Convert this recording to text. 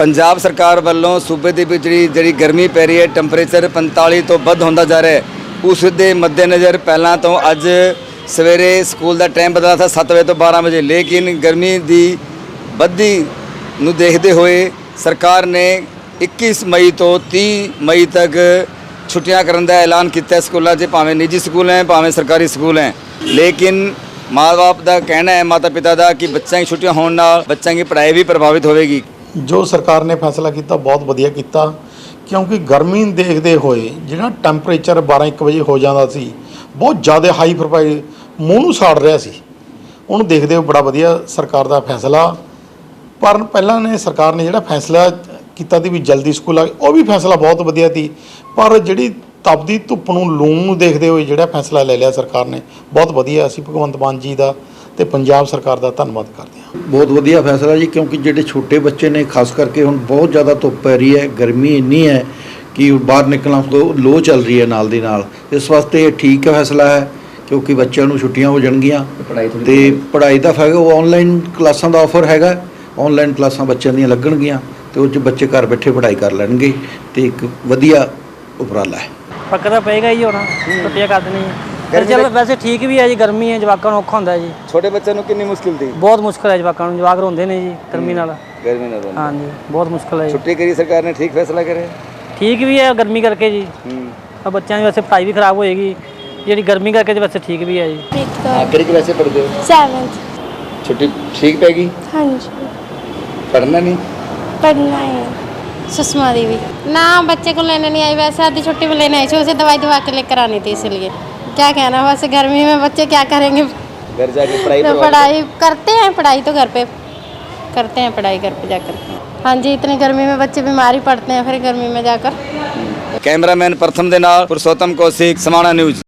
ਪੰਜਾਬ ਸਰਕਾਰ ਵੱਲੋਂ ਸੂਬੇ ਦੇ ਵਿੱਚ ਜਿਹੜੀ ਜਿਹੜੀ ਗਰਮੀ ਪੈ ਰਹੀ ਹੈ ਟੈਂਪਰੇਚਰ 45 ਤੋਂ ਵੱਧ ਹੁੰਦਾ ਜਾ ਰਿਹਾ ਹੈ, ਉਸ ਦੇ ਮੱਦੇਨਜ਼ਰ ਪਹਿਲਾਂ ਤੋਂ ਅੱਜ ਸਵੇਰੇ ਸਕੂਲ ਦਾ ਟਾਈਮ ਬਦਲਾ था 7 ਵਜੇ ਤੋਂ 12 ਵਜੇ, ਲੇਕਿਨ ਗਰਮੀ ਦੀ ਵੱਧਦੀ ਨੂੰ ਦੇਖਦੇ ਹੋਏ ਸਰਕਾਰ ਨੇ 21 ਮਈ ਤੋਂ 30 ਮਈ ਤੱਕ ਛੁੱਟੀਆਂ ਕਰਨ ਦਾ ਐਲਾਨ ਕੀਤਾ ਸਕੂਲਾਂ 'ਚ, ਭਾਵੇਂ ਨਿੱਜੀ ਸਕੂਲ ਹੈ, ਭਾਵੇਂ ਸਰਕਾਰੀ ਸਕੂਲ ਹੈ। ਲੇਕਿਨ ਮਾਂ-ਬਾਪ ਦਾ ਕਹਿਣਾ ਹੈ, ਮਾਤਾ-ਪਿਤਾ ਦਾ ਕਿ ਬੱਚਿਆਂ ਦੀ ਛੁੱਟੀਆਂ ਹੋਣ ਨਾਲ ਬੱਚਿਆਂ ਦੀ ਪੜ੍ਹਾਈ ਵੀ ਪ੍ਰਭਾਵਿਤ ਹੋਵੇਗੀ। ਜੋ ਸਰਕਾਰ ਨੇ ਫੈਸਲਾ ਕੀਤਾ, ਬਹੁਤ ਵਧੀਆ ਕੀਤਾ, ਕਿਉਂਕਿ ਗਰਮੀ ਨੂੰ ਦੇਖਦੇ ਹੋਏ ਜਿਹੜਾ ਟੈਂਪਰੇਚਰ 12-1 ਵਜੇ ਹੋ ਜਾਂਦਾ ਸੀ, ਬਹੁਤ ਜ਼ਿਆਦਾ ਹਾਈ ਪ੍ਰੋਫਾਈਲ ਮੂੰਹ ਨੂੰ ਸਾੜ ਰਿਹਾ ਸੀ। ਉਹਨੂੰ ਦੇਖਦੇ ਹੋਏ ਬੜਾ ਵਧੀਆ ਸਰਕਾਰ ਦਾ ਫੈਸਲਾ। ਪਰ ਪਹਿਲਾਂ ਨੇ ਸਰਕਾਰ ਨੇ ਜਿਹੜਾ ਫੈਸਲਾ ਕੀਤਾ ਸੀ ਵੀ ਜਲਦੀ ਸਕੂਲ ਆ, ਉਹ ਵੀ ਫੈਸਲਾ ਬਹੁਤ ਵਧੀਆ ਸੀ। ਪਰ ਜਿਹੜੀ ਤਪਦੀ ਧੁੱਪ ਨੂੰ ਲੂਣ ਨੂੰ ਦੇਖਦੇ ਹੋਏ ਜਿਹੜਾ ਫੈਸਲਾ ਲੈ ਲਿਆ ਸਰਕਾਰ ਨੇ, ਬਹੁਤ ਵਧੀਆ। ਅਸੀਂ ਭਗਵੰਤ ਮਾਨ ਜੀ ਦਾ ਤੇ ਪੰਜਾਬ ਸਰਕਾਰ ਦਾ ਧੰਨਵਾਦ ਕਰਦੇ ਹਾਂ। ਬਹੁਤ ਵਧੀਆ ਫੈਸਲਾ ਜੀ ਕਿਉਂਕਿ ਜਿਹੜੇ ਛੋਟੇ ਬੱਚੇ ਨੇ ਖਾਸ ਕਰਕੇ ਹੁਣ ਬਹੁਤ ਜ਼ਿਆਦਾ ਧੁੱਪ ਪੈ ਰਹੀ ਹੈ ਗਰਮੀ ਇੰਨੀ ਹੈ ਕਿ ਬਾਹਰ ਨਿਕਲਣਾ ਲੋ ਚੱਲ ਰਹੀ ਹੈ ਨਾਲ ਦੀ ਨਾਲ। ਇਸ ਵਾਸਤੇ ਇਹ ਠੀਕ ਫੈਸਲਾ ਹੈ ਕਿਉਂਕਿ ਬੱਚਿਆਂ ਨੂੰ ਛੁੱਟੀਆਂ ਹੋ ਜਾਣਗੀਆਂ ਤੇ ਪੜ੍ਹਾਈ ਦਾ ਫਾਇਦਾ ਉਹ ਆਨਲਾਈਨ ਕਲਾਸਾਂ ਦਾ ਆਫਰ ਹੈਗਾ ਆਨਲਾਈਨ ਕਲਾਸਾਂ ਬੱਚਿਆਂ ਦੀਆਂ ਲੱਗਣਗੀਆਂ ਤੇ ਉਹ 'ਚ ਬੱਚੇ ਘਰ ਬੈਠੇ ਪੜ੍ਹਾਈ ਕਰ ਲੈਣਗੇ ਤੇ ਇੱਕ ਵਧੀਆ ਉਪਰਾਲਾ ਹੈ। ਫ਼ਰਕ ਤਾਂ ਪਏਗਾ ਹੀ ਹੁਣ ਛੁੱਟੀਆਂ ਕਰ ਦੇਣੀ ਪਰ ਚਲ ਵੈਸੇ ਠੀਕ ਵੀ ਹੈ ਜੀ ਗਰਮੀ ਹੈ ਜਵਾਕਾਂ ਨੂੰ ਔਖਾ ਹੁੰਦਾ ਜੀ ਛੋਟੇ ਬੱਚਿਆਂ ਨੂੰ ਕਿੰਨੀ ਮੁਸ਼ਕਿਲ ਦੀ ਬਹੁਤ ਮੁਸ਼ਕਲ ਹੈ ਜਵਾਕਾਂ ਨੂੰ ਜਵਾਕ ਰੋਂਦੇ ਨੇ ਜੀ ਗਰਮੀ ਨਾਲ ਗਰਮੀ ਨਾਲ ਰੋਣ। ਹਾਂਜੀ ਬਹੁਤ ਮੁਸ਼ਕਲ ਹੈ ਜੀ ਛੁੱਟੀ ਕਰੀ ਸਰਕਾਰ ਨੇ ਠੀਕ ਫੈਸਲਾ ਕਰਿਆ ਠੀਕ ਵੀ ਹੈ ਗਰਮੀ ਕਰਕੇ ਜੀ ਹੂੰ ਤਾਂ ਬੱਚਿਆਂ ਦੀ ਵੈਸੇ ਪੜ੍ਹਾਈ ਵੀ ਖਰਾਬ ਹੋਏਗੀ ਜਿਹੜੀ ਗਰਮੀ ਕਰਕੇ ਤੇ ਵੈਸੇ ਠੀਕ ਵੀ ਹੈ ਜੀ ਪ੍ਰੀਤ ਹਾਂ ਕੌਰ ਕਿਹੜੀ ਕਲਾਸੇ ਪੜ੍ਹਦੇ ਹੋ 7th ਛੁੱਟੀ ਠੀਕ ਪੈ ਗਈ ਹਾਂਜੀ ਪੜ੍ਹਨਾ ਨਹੀਂ पढ़ना है सुषमा देवी ना बच्चे को लेने नहीं आई वैसे आधी छुट्टी में लेने आई थी उसे दवाई दवा के लेकर आनी थी इसलिए क्या कहना बस गर्मी में बच्चे क्या करेंगे घर जाके पढ़ाई तो पढ़ाई करते हैं पढ़ाई तो घर पे करते हैं पढ़ाई घर पे जाकर हाँ जी इतनी गर्मी में बच्चे बीमार ही पड़ते हैं फिर गर्मी में जाकर कैमरामैन प्रथम के नाल पुरुषोत्तम कौशिक समाणा न्यूज